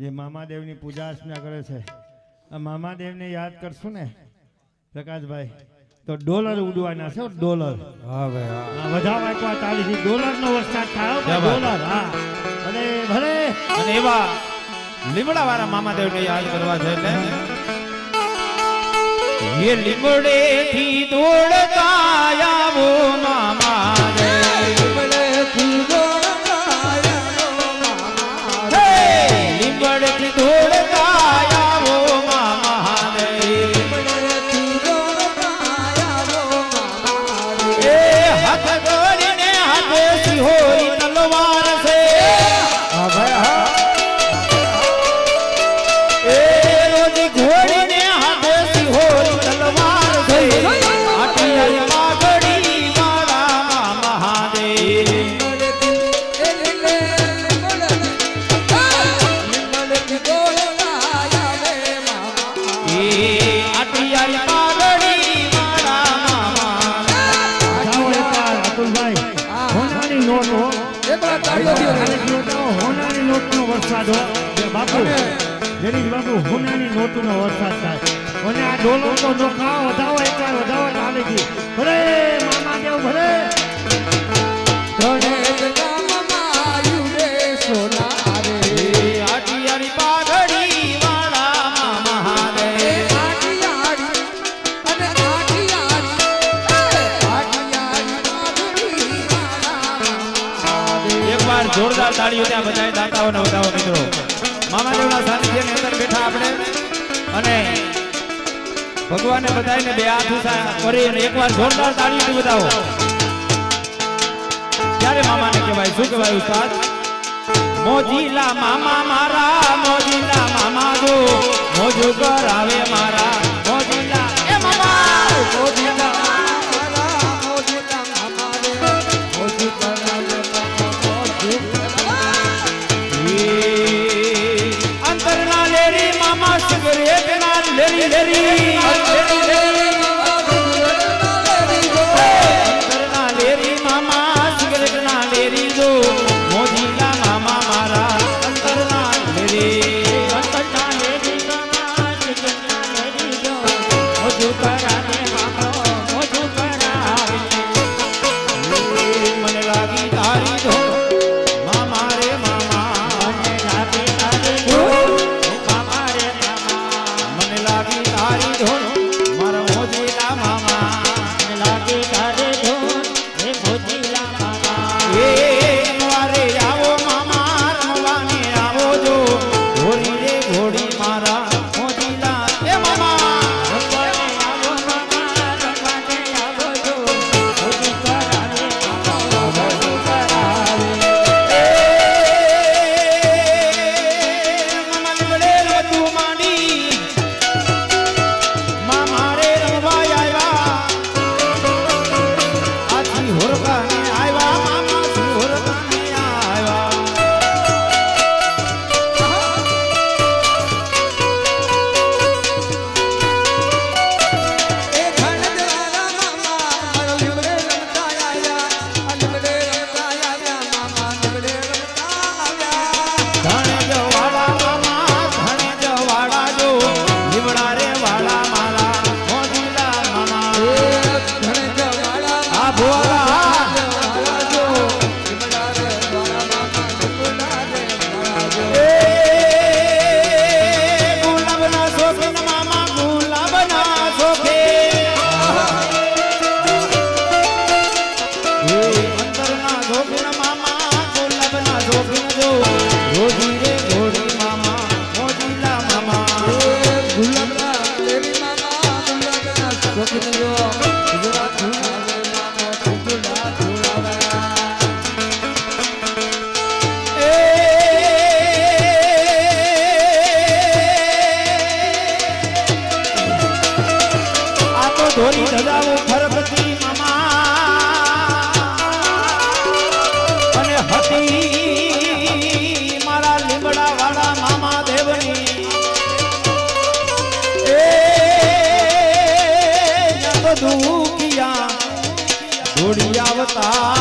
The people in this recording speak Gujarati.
જે મામાદેવની પૂજા અર્ચના કરે છે. આ મામાદેવને યાદ કરશું ને પ્રકાશભાઈ તો ડોલર ઉડવાના છે ડોલર. હા ભાઈ વધાવો એકવાર તાળીથી ડોલરનો વરસાદ થાય ડોલર હા. અને ભલે. અને એવા લીમડા વાળા મામાદેવને યાદ કરવા છે એટલે એ લીમડે થી દોડતા આવો મામાદેવ લીમડે થી દોડતા આવો મામાદેવ એ હાથ જોડીને હાથે સિહોરી તલવાર વરસાદ બાપુ. જેની બાપુ હોનાની નોટનો વરસાદ થાય. અને આ ડોલો તો નોખા વધાવો એકવાર વધાવો ને છે ભલે મામાદેવ ભલે. એકવાર જોરદાર તાળીઓ ત્યાં બધાય દાતાઓને વધાવો મિત્રો. મામાદેવના સાનિધ્યની અંદર બેઠા આપણે. અને ભગવાને બધાયને બે હાથ કરી અને એકવાર જોરદાર તાળીઓથી બતાવો ત્યારે મામાને કહેવાય, શું કહેવાય ઉસ્તાદ? મોજીલા મામા મારા, મોજીલા મામા જો. મોજુ કરાવે મારા. મામા સિગરેટના લેરી લેરી એ બધું કિયા ધોડી આવતા